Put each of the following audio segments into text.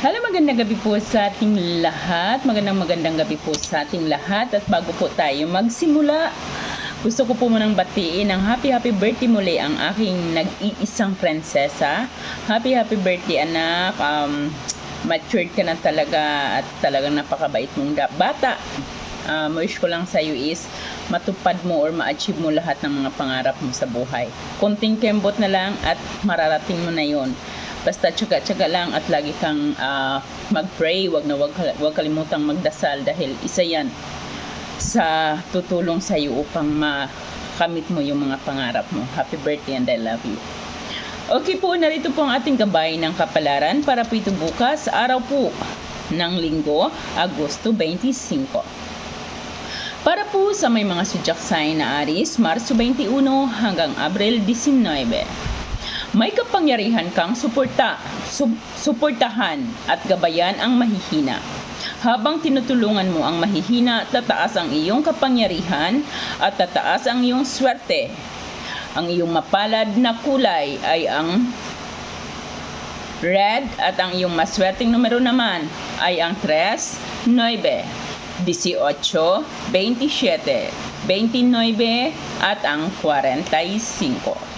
Hello, magandang gabi po sa ating lahat. Magandang magandang gabi po sa ating lahat. At bago po tayo magsimula, gusto ko po munang batiin ng happy happy birthday muli ang aking nag-iisang prinsesa. Happy happy birthday anak. Um, matured ka na talaga at talagang napakabait mong bata. Um, wish ko lang sa iyo is matupad mo or ma-achieve mo lahat ng mga pangarap mo sa buhay. Konting kembot na lang at mararating mo na yon. Basta tsaga-tsaga lang at lagi kang ah, mag-pray, wag na wag, wag kalimutang magdasal dahil isa yan sa tutulong sa iyo upang makamit mo yung mga pangarap mo. Happy birthday and I love you. Okay po, narito po ang ating gabay ng kapalaran para po ito bukas, araw po ng linggo, Agosto 25. Para po sa may mga sudyak sign na Aris, Marso 21 hanggang Abril 19. May kapangyarihan kang suporta, sub, suportahan at gabayan ang mahihina. Habang tinutulungan mo ang mahihina, tataas ang iyong kapangyarihan at tataas ang iyong swerte. Ang iyong mapalad na kulay ay ang red at ang iyong maswerteng numero naman ay ang 3, 9, 18, 27, 29 at ang 45.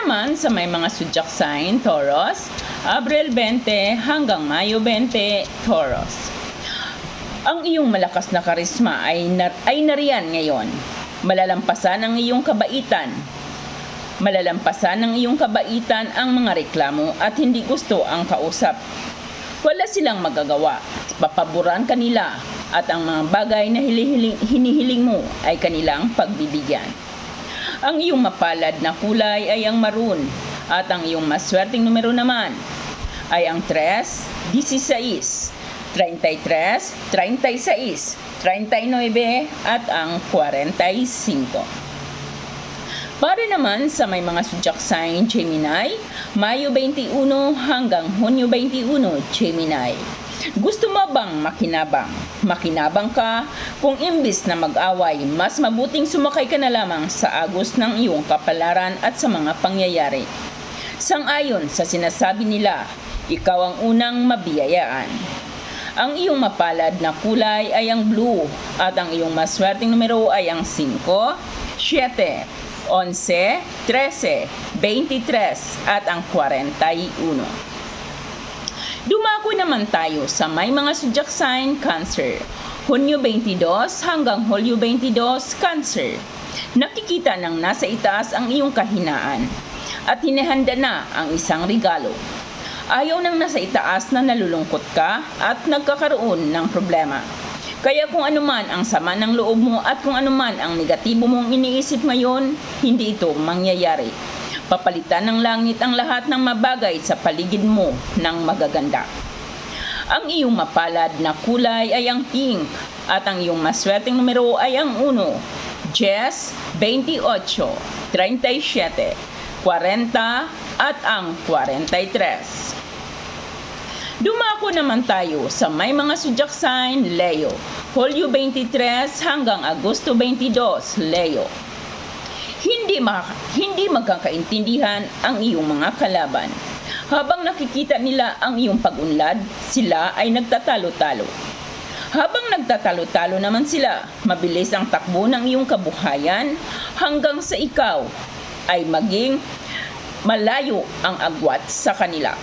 Naman sa may mga zodiac sign, Taurus, Abril 20 hanggang Mayo 20, Taurus. Ang iyong malakas na karisma ay, nar- ay nariyan ngayon. Malalampasan ang iyong kabaitan. Malalampasan ng iyong kabaitan ang mga reklamo at hindi gusto ang kausap. Wala silang magagawa. Papaboran kanila at ang mga bagay na hinihiling mo ay kanilang pagbibigyan. Ang iyong mapalad na kulay ay ang maroon at ang iyong maswerteng numero naman ay ang 3, 16, 33, 36, 39 at ang 45. Para naman sa may mga zodiac sign Gemini, Mayo 21 hanggang Hunyo 21 Gemini. Gusto mo bang makinabang? Makinabang ka kung imbis na mag-away, mas mabuting sumakay ka na lamang sa agos ng iyong kapalaran at sa mga pangyayari. Sang-ayon sa sinasabi nila, ikaw ang unang mabiyayaan. Ang iyong mapalad na kulay ay ang blue at ang iyong maswerteng numero ay ang 5, 7, 11, 13, 23 at ang 41. Dumako naman tayo sa may mga zodiac sign Cancer. Hunyo 22 hanggang Hulyo 22 Cancer. Nakikita ng nasa itaas ang iyong kahinaan at hinihanda na ang isang regalo. Ayaw nang nasa itaas na nalulungkot ka at nagkakaroon ng problema. Kaya kung anuman ang sama ng loob mo at kung anuman ang negatibo mong iniisip ngayon, hindi ito mangyayari. Papalitan ng langit ang lahat ng mabagay sa paligid mo ng magaganda. Ang iyong mapalad na kulay ay ang pink at ang iyong maswerteng numero ay ang 1, 10, 28, 37, 40 at ang 43. Dumako naman tayo sa may mga zodiac sign Leo. Hulyo 23 hanggang Agosto 22, Leo. Hindi, mak- hindi magkakaintindihan ang iyong mga kalaban. Habang nakikita nila ang iyong pag-unlad, sila ay nagtatalo-talo. Habang nagtatalo-talo naman sila, mabilis ang takbo ng iyong kabuhayan hanggang sa ikaw ay maging malayo ang agwat sa kanila.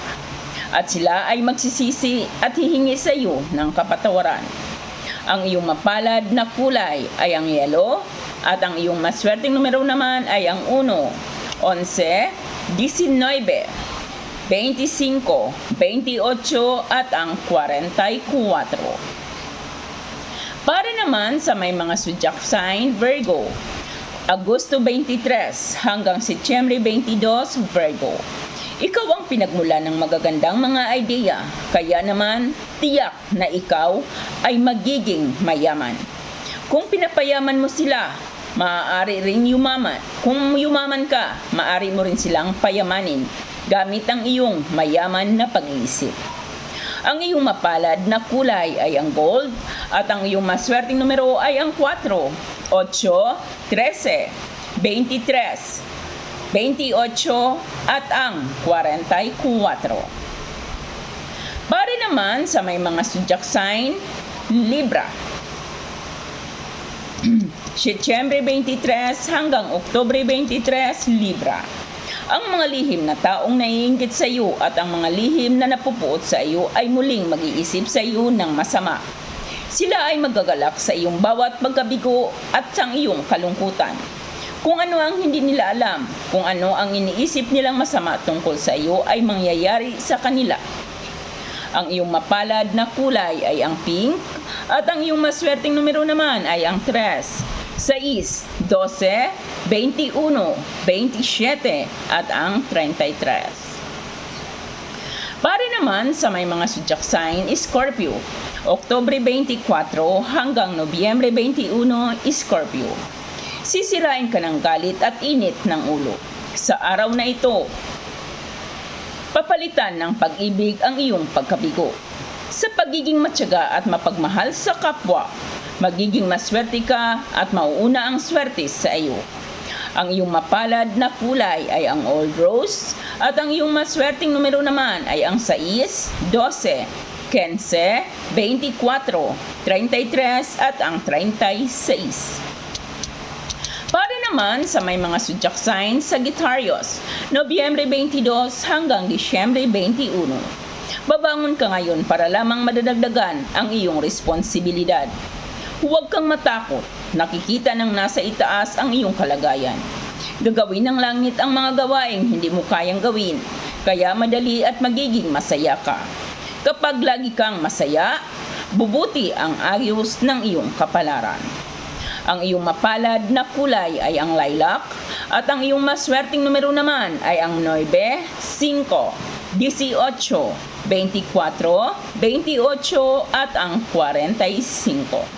At sila ay magsisisi at hihingi sa iyo ng kapatawaran. Ang iyong mapalad na kulay ay ang yellow at ang iyong maswerteng numero naman ay ang 1, 11, 19, 25, 28 at ang 44. Para naman sa may mga zodiac sign Virgo, Agosto 23 hanggang Setyembre 22, Virgo. Ikaw ang pinagmula ng magagandang mga ideya, kaya naman tiyak na ikaw ay magiging mayaman. Kung pinapayaman mo sila, maaari rin yumaman. Kung yumaman ka, maaari mo rin silang payamanin gamit ang iyong mayaman na pag-iisip. Ang iyong mapalad na kulay ay ang gold at ang iyong maswerteng numero ay ang 4, 8, 13, 23, 28 at ang 44. Para naman sa may mga zodiac sign, Libra. Setyembre 23 hanggang Oktobre 23, Libra. Ang mga lihim na taong naiinggit sa iyo at ang mga lihim na napupuot sa iyo ay muling mag-iisip sa iyo ng masama. Sila ay magagalak sa iyong bawat pagkabigo at sa iyong kalungkutan. Kung ano ang hindi nila alam, kung ano ang iniisip nilang masama tungkol sa iyo ay mangyayari sa kanila. Ang iyong mapalad na kulay ay ang pink at ang iyong maswerteng numero naman ay ang 3, 6, 12, 21, 27 at ang 33. Para naman sa may mga zodiac sign, Scorpio. Oktobre 24 hanggang Nobyembre 21, Scorpio. Sisirain ka ng galit at init ng ulo. Sa araw na ito, papalitan ng pag-ibig ang iyong pagkabigo. Sa pagiging matyaga at mapagmahal sa kapwa, magiging maswerte ka at mauuna ang swerte sa iyo. Ang iyong mapalad na kulay ay ang old rose at ang iyong maswerteng numero naman ay ang 6, 12, 15, 24, 33 at ang 36. Para naman sa may mga zodiac signs sa Sagittarius, Nobyembre 22 hanggang Disyembre 21. Babangon ka ngayon para lamang madadagdagan ang iyong responsibilidad. Huwag kang matakot, nakikita ng nasa itaas ang iyong kalagayan. Gagawin ng langit ang mga gawaing hindi mo kayang gawin, kaya madali at magiging masaya ka. Kapag lagi kang masaya, bubuti ang ayos ng iyong kapalaran. Ang iyong mapalad na kulay ay ang lilac at ang iyong maswerteng numero naman ay ang 9, 5, 18, 24, 28 at ang 45.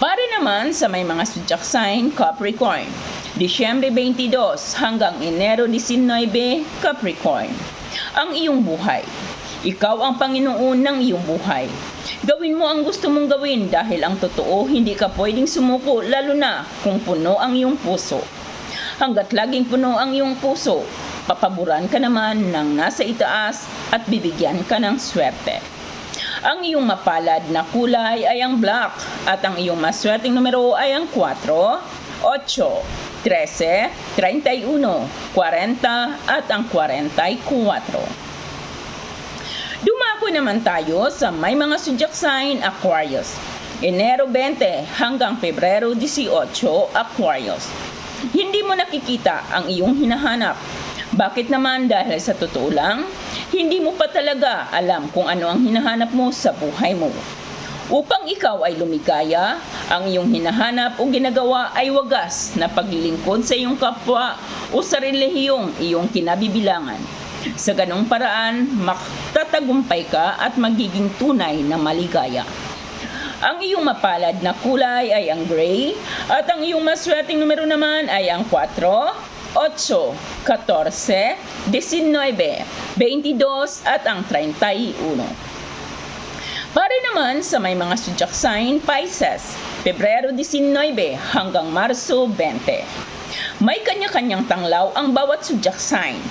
Para naman sa may mga zodiac sign Capricorn, Disyembre 22 hanggang Enero 19, Capricorn. Ang iyong buhay. Ikaw ang Panginoon ng iyong buhay. Gawin mo ang gusto mong gawin dahil ang totoo hindi ka pwedeng sumuko lalo na kung puno ang iyong puso. Hanggat laging puno ang iyong puso, papaboran ka naman ng nasa itaas at bibigyan ka ng swerte. Ang iyong mapalad na kulay ay ang black at ang iyong maswerteng numero ay ang 4, 8, 13, 31, 40 at ang 44. Dumako naman tayo sa may mga zodiac sign Aquarius. Enero 20 hanggang Pebrero 18, Aquarius. Hindi mo nakikita ang iyong hinahanap. Bakit naman dahil sa totoo lang, hindi mo pa talaga alam kung ano ang hinahanap mo sa buhay mo. Upang ikaw ay lumigaya, ang iyong hinahanap o ginagawa ay wagas na paglilingkod sa iyong kapwa o sa relihiyong iyong kinabibilangan. Sa ganong paraan, makatatagumpay ka at magiging tunay na maligaya. Ang iyong mapalad na kulay ay ang gray at ang iyong maswerteng numero naman ay ang 4, 8, 14, 19, 22 at ang 31. Para naman sa may mga sign Pisces, Pebrero 19 hanggang Marso 20. May kanya-kanyang tanglaw ang bawat zodiac sign.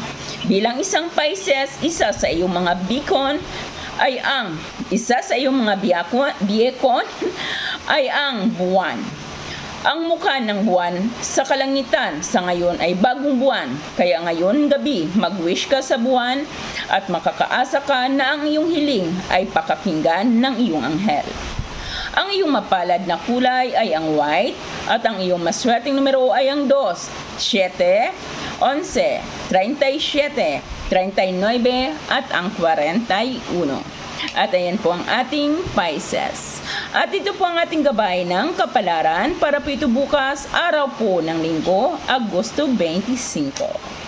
Bilang isang Pisces, isa sa iyong mga beacon ay ang isa sa iyong mga biyakon, biyekon ay ang buwan. Ang mukha ng buwan sa kalangitan sa ngayon ay bagong buwan. Kaya ngayon gabi, mag-wish ka sa buwan at makakaasa ka na ang iyong hiling ay pakakinggan ng iyong anghel. Ang iyong mapalad na kulay ay ang white at ang iyong maswerteng numero ay ang 2, 7, 11, 37, 39 at ang 41. At ayan po ang ating Pisces. At ito po ang ating gabay ng kapalaran para po ito bukas, araw po ng linggo, Agosto 25.